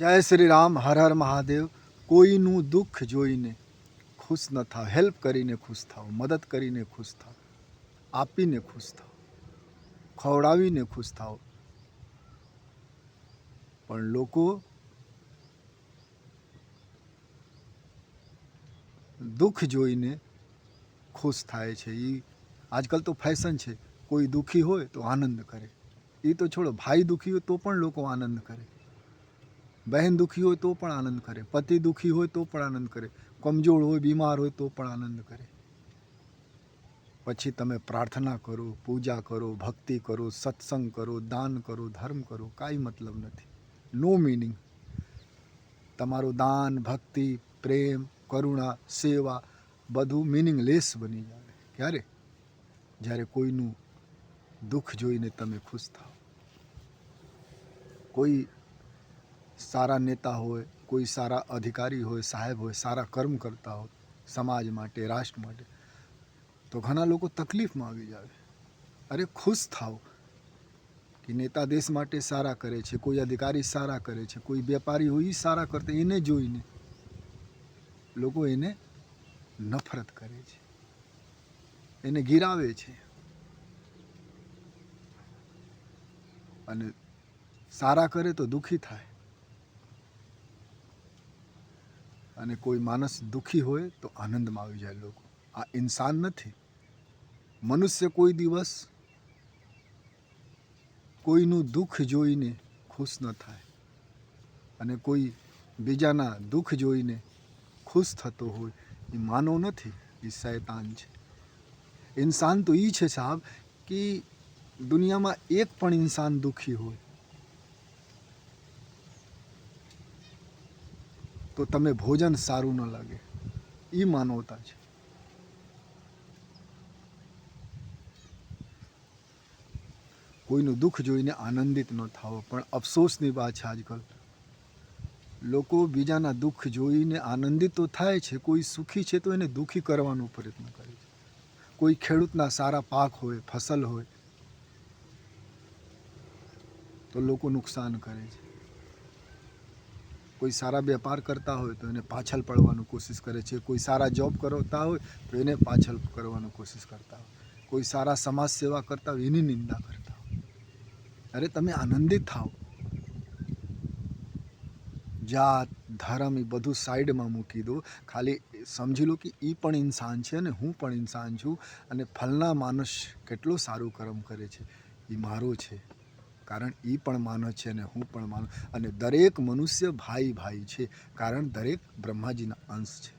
જય શ્રી રામ, હર હર મહાદેવ. કોઈનું દુઃખ જોઈને ખુશ ન થાવ. હેલ્પ કરીને ખુશ થાવ. મદદ કરીને ખુશ થાવ. આપીને ખુશ થાવ. ખવડાવીને ખુશ થાવ. પણ લોકો દુઃખ જોઈને ખુશ થાય છે. એ આજકાલ તો ફેશન છે. કોઈ દુઃખી હોય તો આનંદ કરે. એ તો છોડો, ભાઈ દુઃખી હોય તો પણ લોકો આનંદ કરે. બહેન દુઃખી હોય તો પણ આનંદ કરે, પતિ દુઃખી હોય તો પણ આનંદ કરે, કમજોર હોય, બીમાર હોય તો પણ આનંદ કરે. પછી તમે પ્રાર્થના કરો, પૂજા કરો, ભક્તિ કરો, સત્સંગ કરો, દાન કરો, ધર્મ કરો, કાંઈ મતલબ નથી. નો મિનિંગ તમારું દાન, ભક્તિ, પ્રેમ, કરુણા, સેવા બધું મિનિંગલેસ બની જાય. ક્યારે? જ્યારે કોઈનું દુઃખ જોઈને તમે ખુશ થાઓ કોઈ સારા નેતા હોય, કોઈ સારા અધિકારી હોય, સાહેબ હોય, સારા કર્મ કરતા હોય, સમાજ માટે, રાષ્ટ્ર માટે, તો ઘણા લોકો તકલીફમાં આવી જાય. અરે ખુશ થાઓ કે નેતા દેશ માટે સારા કરે છે, કોઈ અધિકારી સારા કરે છે, કોઈ વેપારી હોય એ સારા કરતા, એને જોઈને લોકો એને નફરત કરે છે. એને ગિરાવે છે. અને સારા કરે તો દુઃખી થાય. અને કોઈ માણસ દુઃખી હોય તો આનંદમાં આવી જાય લોકો. આ ઇન્સાન નથી. મનુષ્ય કોઈ દિવસ કોઈનું દુઃખ જોઈને ખુશ ન થાય અને કોઈ બીજાના દુઃખ જોઈને ખુશ થતો હોય, એ માનવ નથી, એ શૈતાન છે. ઇન્સાન તો એ છે સાહેબ કે દુનિયામાં એક પણ ઇન્સાન દુઃખી હોય તો તમે ભોજન સારું ન લાગે. એ માનવતા છે. કોઈનું દુઃખ જોઈને આનંદિત ન થાવો પણ અફસોસની વાત છે આજકાલ. લોકો બીજાના દુઃખ જોઈને આનંદિત તો થાય છે, કોઈ સુખી છે તો એને દુઃખી કરવાનો પ્રયત્ન કરે છે. કોઈ ખેડૂતના સારા પાક હોય, ફસલ હોય, તો લોકો નુકસાન કરે છે. કોઈ સારા વેપાર કરતા હોય તો એને પાછળ પડવાનું કોશિશ કરે છે. કોઈ સારા જોબ કરતા હોય તો એને પાછળ કરવાનું કોશિશ કરતા હોય. કોઈ સારા સમાજ સેવા કરતા હોય એની નિંદા કરતા હોય. અરે તમે આનંદિત થાઓ. જાત, ધર્મ એ બધું સાઈડમાં મૂકી દો. ખાલી સમજી લો કે એ પણ ઇન્સાન છે અને હું પણ ઇન્સાન છું અને ફલના માણસ કેટલો સારું કર્મ કરે છે. એ મારો છે. કારણ એ પણ માનવ છે અને હું પણ માનું. અને દરેક મનુષ્ય ભાઈ ભાઈ છે, કારણ દરેક બ્રહ્માજીના અંશ છે.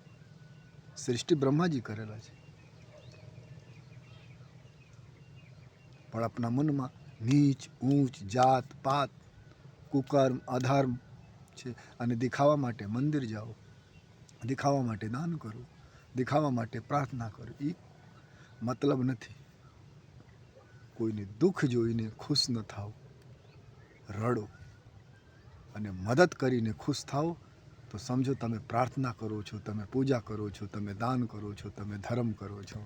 સૃષ્ટિ બ્રહ્માજી કરેલા છે. પણ આપણા મનમાં નીચ, ઊંચ, જાત, પાત, કુકર્મ, અધર્મ છે. અને દેખાવા માટે મંદિર જાઓ, દેખાવા માટે દાન કરો, દેખાવા માટે પ્રાર્થના કરો. એ મતલબ નથી. કોઈને દુઃખ જોઈને ખુશ ન થાવ રડો અને મદદ કરીને ખુશ થાઓ, તો સમજો તમે પ્રાર્થના કરો છો, તમે પૂજા કરો છો, તમે દાન કરો છો, તમે ધર્મ કરો છો.